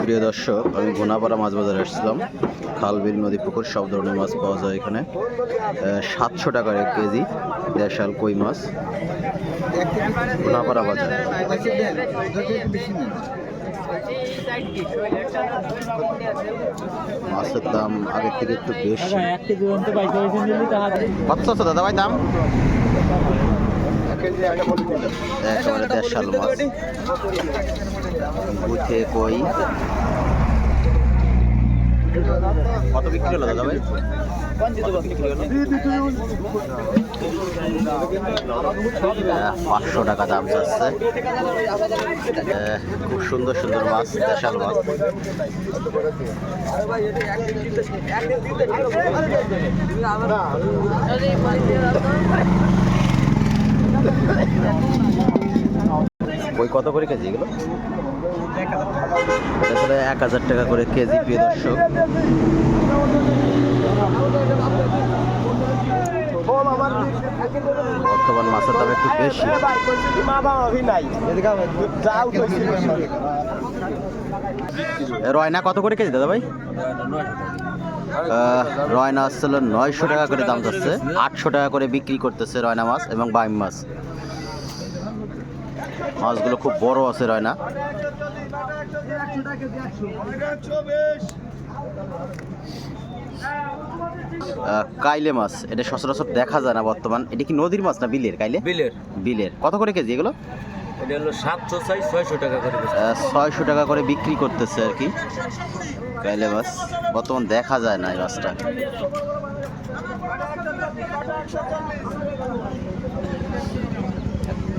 প্রিয় দর্শক আমি গোনাপাড়া মাছ বাজারে এসেছিলাম খাল বিল নদী পুকুর সব ধরনের মাছ পাওয়া যায় এখানে। সাতশো টাকার এক কেজি দেশাল কই মাছ। গোনাপাড়া বাজার। মাছের দাম আগের থেকে একটু বেশি। কত দাদা ভাই দাম? একেবারে দেশাল মাছ বুথে কই? কত বিক্রি হলো দাদা ভাই? কত বিক্রি হলো? আহ, পাঁচশো টাকা দাম যাচ্ছে খুব সুন্দর সুন্দর মাছ দেশাল মাছ। ওই কত করে কেজি এগুলো? তাহলে এক হাজার টাকা করে কেজি, প্রিয় দর্শক। বর্তমান মাছের দাম একটু বেশি। রয়না কত করে কেজি দাদা ভাই রয়না আসছিল নয়শো টাকা করে দাম যাচ্ছে আটশো টাকা করে বিক্রি করতেছে রয়না মাছ এবং বাইম মাছ। মাছগুলো খুব বড় আছে রয়না। কাইলে মাছ এটা সচরাচর দেখা যায় না বর্তমান। এটা কি নদীর মাছ না বিলের? কাইলে? বিলের। বিলের। কত করে কেজি এগুলো? এটা হলো সাতশো চাই ছয়শো টাকা করে ছয়শো টাকা করে বিক্রি করতেছে আর কি। কাইলে মাছ বর্তমান দেখা যায় না এই মাছটা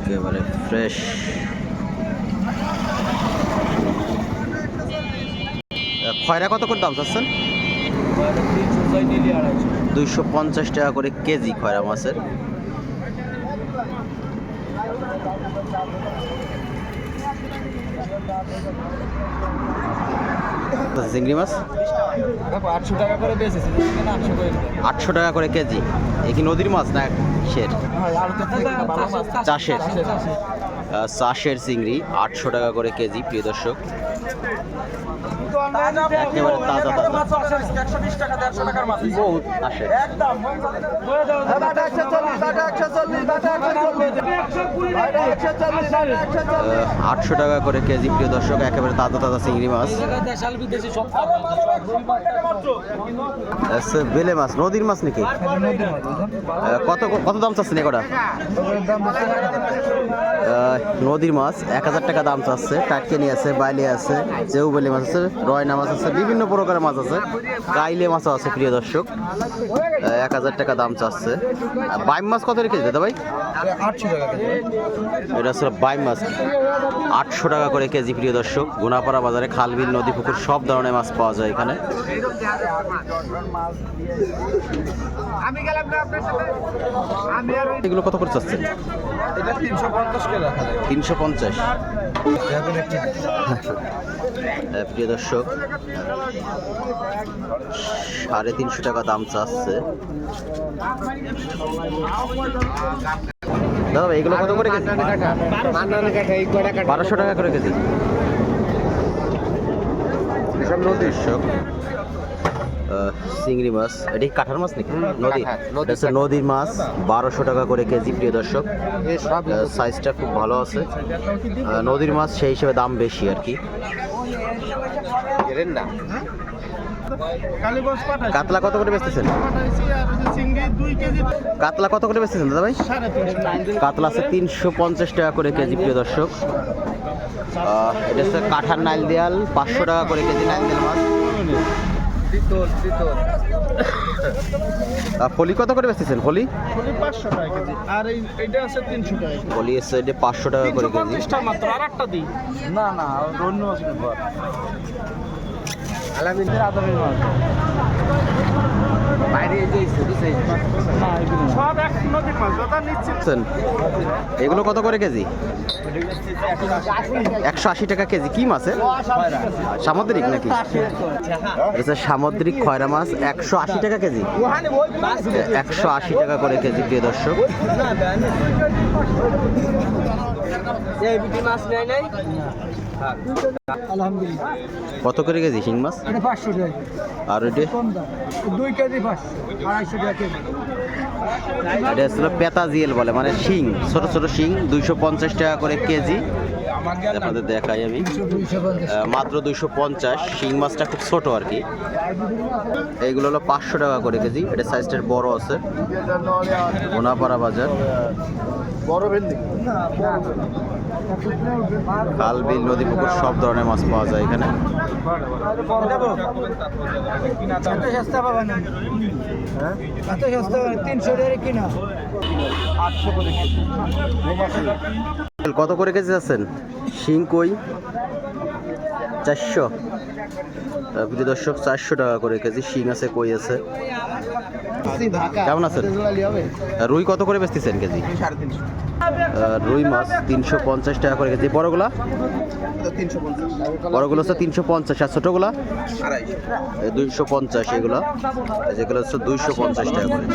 একেবারে ফ্রেশ খয়রা কত করে দাম চাচ্ছেন? দুইশো পঞ্চাশ টাকা করে কেজি খয়রা মাছের। চিংড়ি মাছ? আটশো টাকা করে বেচেছি আটশো টাকা করে কেজি। এ কি নদীর মাছ না শের? চাষের। চাষের চিংড়ি আটশো টাকা করে কেজি প্রিয় দর্শক। তাজা তাজা। আটশো টাকা করে কেজি প্রিয় দর্শক একেবারে তাজা তাজা চিংড়ি মাছ। বেলে মাছ নদীর মাছ নাকি? কত কত দাম চাচ্ছেন আহ, নদীর মাছ এক হাজার টাকা দাম চাচ্ছে টাটকেনি আছে বাইলে আছে জেউবেলি মাছ আছে রয়না মাছ আছে বিভিন্ন প্রকারের মাছ আছে। কাইলে মাছও আছে প্রিয় দর্শক। এক হাজার টাকা দাম চাচ্ছে। বাইম মাছ কত রেখেছে দাদা ভাই? আটশো টাকা এটা হচ্ছে বাইম মাছ। আটশো টাকা করে কেজি প্রিয় দর্শক। গুনাপাড়া বাজারে খালবিল নদী পুকুর সব ধরনের মাছ পাওয়া যায় এখানে। এগুলো কত করে চাচ্ছেন? এটা তিনশো পঞ্চাশ করে রাখা যায়। তিনশো পঞ্চাশ। প্রিয় দর্শক সাড়ে তিনশো টাকা দাম চাচ্ছে। দাদা এগুলো কত করে কেজি? বারোশো টাকা করে কেজি। দর্শক চিংড়ি মাছ। এটি কাঁঠার মাছ নাকি? নদী। হচ্ছে নদীর মাছ বারোশো টাকা করে কেজি প্রিয় দর্শক। সাইজটা খুব ভালো আছে। নদীর মাছ সেই হিসেবে দাম বেশি আর কি। কাতলা কত করে বেচতেছেন? কাতলা কত করে বেচতেছেন দাদা ভাই? কাতলা আছে তিনশো পঞ্চাশ টাকা করে কেজি প্রিয় দর্শক। এটা হচ্ছে কাঠার নাইল দেয়াল পাঁচশো টাকা করে কেজি নাইল দেয়াল মাছ। আহ, ফলি কত করে বেচতেছেন? ফলি পাঁচশো টাকা কেজি। আর এই এটা আছে তিনশো টাকা কেজি। ফলি এটা পাঁচশো টাকা করে কেজি। মাত্র আর একটা দিই। না না অন্য আছে আলামিনের মাছ বুঝছেন? এগুলো কত করে কেজি? একশো আশি টাকা কেজি। কি মাছের সামুদ্রিক নাকি? এটা সামুদ্রিক খয়রা মাছ একশো আশি টাকা কেজি। একশো আশি টাকা করে কেজি প্রিয় দর্শক। কত করে কেজি শিং মাছ? এটা পাঁচশো টাকা আর ওইটা কম দাম। দুই কেজি পাঁচশো আড়াইশো টাকা কেজি। এটা পেতা জিয়েল বলে মানে শিং ছোট ছোট শিং দুইশো পঞ্চাশ টাকা করে কেজি। আপনাদের দেখাই আমি। মাত্র দুইশো পঞ্চাশ শিং মাছটা খুব ছোট আর কি। এইগুলো হলো পাঁচশো টাকা করে কেজি এটা সাইজটা বড় আছে। ওনাপাড়া বাজার। বড় খাল বিল নদী পুকুর সব ধরনের মাছ পাওয়া যায় এখানে। তিনশো টাকা কিনা। আটশো করে কত করে কেজি আছেন শিং কই? চারশো। প্রিয় দর্শক, চারশো টাকা করে কেজি শিং আছে, কই আছে? কেমন আছেন? রুই কত করে বেচতেছেন কেজি? রুই মাছ তিনশো পঞ্চাশ টাকা করে কেজি। বড়গুলা? বড়গুলো হচ্ছে তিনশো পঞ্চাশ, আর ছোটোগুলা? দুইশো পঞ্চাশ এগুলো। যেগুলো হচ্ছে দুইশো পঞ্চাশ টাকা করে।